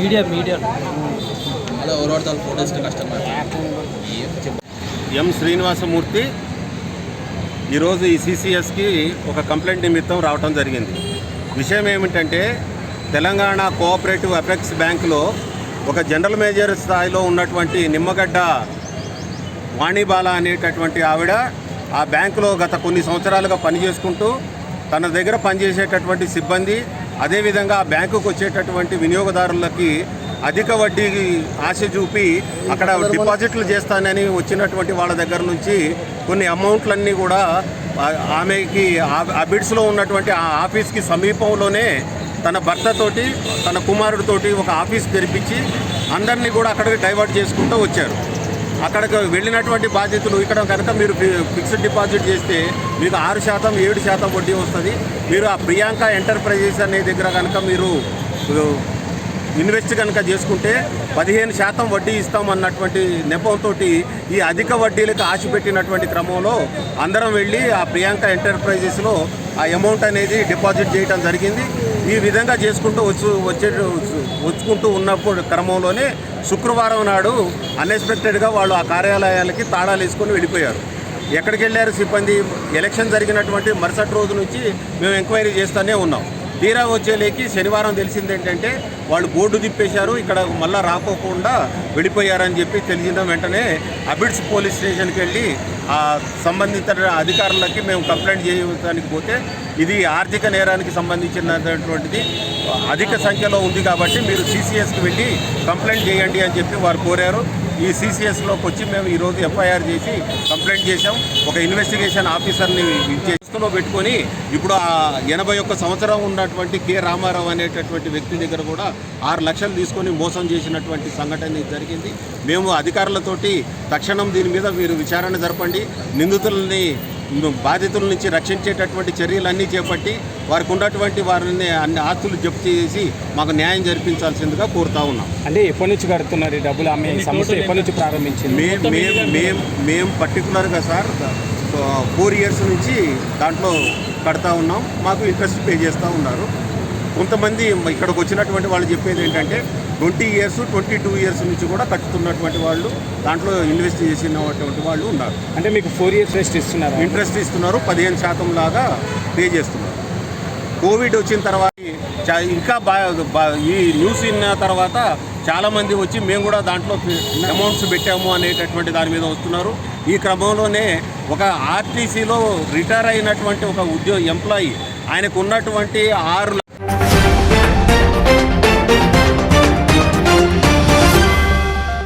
Media media. అలా photos customer. M Srinivasamurthy ఈరోజు ఈ సిసిఎస్కి ఒక కంప్లైంట్ నిమిత్తం రావటం జరిగింది. విషయం ఏమిటంటే తెలంగాణ కోఆపరేటివ్ అపెక్స్ బ్యాంకులో ఒక జనరల్ మేనేజర్ స్థాయిలో ఉన్నటువంటి నిమ్మగడ్డ వాణిబాల అనేటటువంటి ఆవిడ ఆ బ్యాంకులో గత కొన్ని సంవత్సరాలుగా పనిచేసుకుంటూ తన దగ్గర పనిచేసేటటువంటి సిబ్బంది అదేవిధంగా ఆ బ్యాంకుకు వచ్చేటటువంటి వినియోగదారులకి అధిక వడ్డీ ఆశ చూపి అక్కడ డిపాజిట్లు చేస్తానని వచ్చినటువంటి వాళ్ళ దగ్గర నుంచి కొన్ని అమౌంట్లన్నీ కూడా ఆమెకి ఆ బిడ్స్లో ఉన్నటువంటి ఆ ఆఫీస్కి సమీపంలోనే తన భర్తతోటి తన కుమారుడితోటి ఒక ఆఫీస్ తెరిపించి అందరినీ కూడా అక్కడికి డైవర్ట్ చేసుకుంటూ వచ్చారు. అక్కడికి వెళ్ళినటువంటి బాధ్యతలు ఇక్కడ కనుక మీరు ఫిక్స్డ్ డిపాజిట్ చేస్తే మీకు ఆరు శాతం ఏడు శాతం వడ్డీ వస్తుంది. మీరు ఆ ప్రియాంక ఎంటర్ప్రైజెస్ అనే దగ్గర కనుక మీరు ఇన్వెస్ట్ కనుక చేసుకుంటే పదిహేను శాతం వడ్డీ ఇస్తామన్నటువంటి నెపంతో ఈ అధిక వడ్డీలకు ఆశ పెట్టినటువంటి క్రమంలో అందరం వెళ్ళి ఆ ప్రియాంక ఎంటర్ప్రైజెస్లో ఆ అమౌంట్ అనేది డిపాజిట్ చేయడం జరిగింది. ఈ విధంగా చేసుకుంటూ వచ్చు వచ్చే వచ్చుకుంటూ ఉన్నప్పుడు క్రమంలోనే శుక్రవారం నాడు అన్ఎక్స్పెక్టెడ్గా వాళ్ళు ఆ కార్యాలయాలకి తాళాలు వేసుకొని వెళ్ళిపోయారు. ఎక్కడికి వెళ్ళారు సిబ్బంది? ఎలక్షన్ జరిగినటువంటి మరుసటి రోజు నుంచి మేము ఎంక్వైరీ చేస్తూనే ఉన్నాం. తీరా వచ్చేలేకి శనివారం తెలిసింది ఏంటంటే వాళ్ళు బోర్డు తిప్పేశారు ఇక్కడ మళ్ళా రాకోకుండా వెళ్ళిపోయారని చెప్పి తెలిసిన వెంటనే అబిడ్స్ పోలీస్ స్టేషన్కి వెళ్ళి ఆ సంబంధిత అధికారులకి మేము కంప్లైంట్ చేయడానికి పోతే ఇది ఆర్థిక నేరానికి సంబంధించినటువంటిది. అధిక సంఖ్యలో ఉంది కాబట్టి మీరు సీసీఎస్కి వెళ్ళి కంప్లైంట్ చేయండి అని చెప్పి వారు కోరారు. ఈ సీసీఎస్లోకి వచ్చి మేము ఈరోజు ఎఫ్ఐఆర్ చేసి కంప్లైంట్ చేశాం. ఒక ఇన్వెస్టిగేషన్ ఆఫీసర్ని చేస్తులో పెట్టుకొని ఇప్పుడు ఆ ఎనభై ఒక్క సంవత్సరం ఉన్నటువంటి కె రామారావు అనేటటువంటి వ్యక్తి దగ్గర కూడా ఆరు లక్షలు తీసుకొని మోసం చేసినటువంటి సంఘటన జరిగింది. మేము అధికారులతోటి తక్షణం దీని మీద మీరు విచారణ జరపండి. నిందితుల్ని బాధితుల నుంచి రక్షించేటటువంటి చర్యలన్నీ చేపట్టి వారికి ఉన్నటువంటి వారిని అన్ని ఆస్తులు జప్తు చేసి మాకు న్యాయం జరిపించాల్సిందిగా కోరుతా ఉన్నాం. అంటే ఎప్పటి నుంచి కడుతున్నారు ఈ డబ్బులు? ఆమె సంస్థ ఎప్పటి నుంచి ప్రారంభించింది? మేము మేము మేము మేము పర్టికులర్గా సార్ ఫోర్ ఇయర్స్ నుంచి దాంట్లో కడతా ఉన్నాం. మాకు ఇంట్రెస్ట్ పే చేస్తూ ఉన్నారు. కొంతమంది ఇక్కడికి వచ్చినటువంటి వాళ్ళు చెప్పేది ఏంటంటే twenty years twenty two years నుంచి కూడా కట్టుతున్నటువంటి వాళ్ళు దాంట్లో ఇన్వెస్ట్ చేసినటువంటి వాళ్ళు ఉన్నారు. అంటే మీకు ఫోర్ ఇయర్స్ రెస్ట్ ఇస్తున్నారు? ఇంట్రెస్ట్ ఇస్తున్నారు పదిహేను శాతం లాగా పే చేస్తున్నారు. కోవిడ్ వచ్చిన తర్వాత ఇంకా ఈ న్యూస్ విన్న తర్వాత చాలామంది వచ్చి మేము కూడా దాంట్లో అమౌంట్స్ పెట్టాము అనేటటువంటి దాని మీద వస్తున్నారు. ఈ క్రమంలోనే ఒక ఆర్టీసీలో రిటైర్ అయినటువంటి ఒక ఉద్యోగ ఎంప్లాయీ ఆయనకు ఉన్నటువంటి ఆరు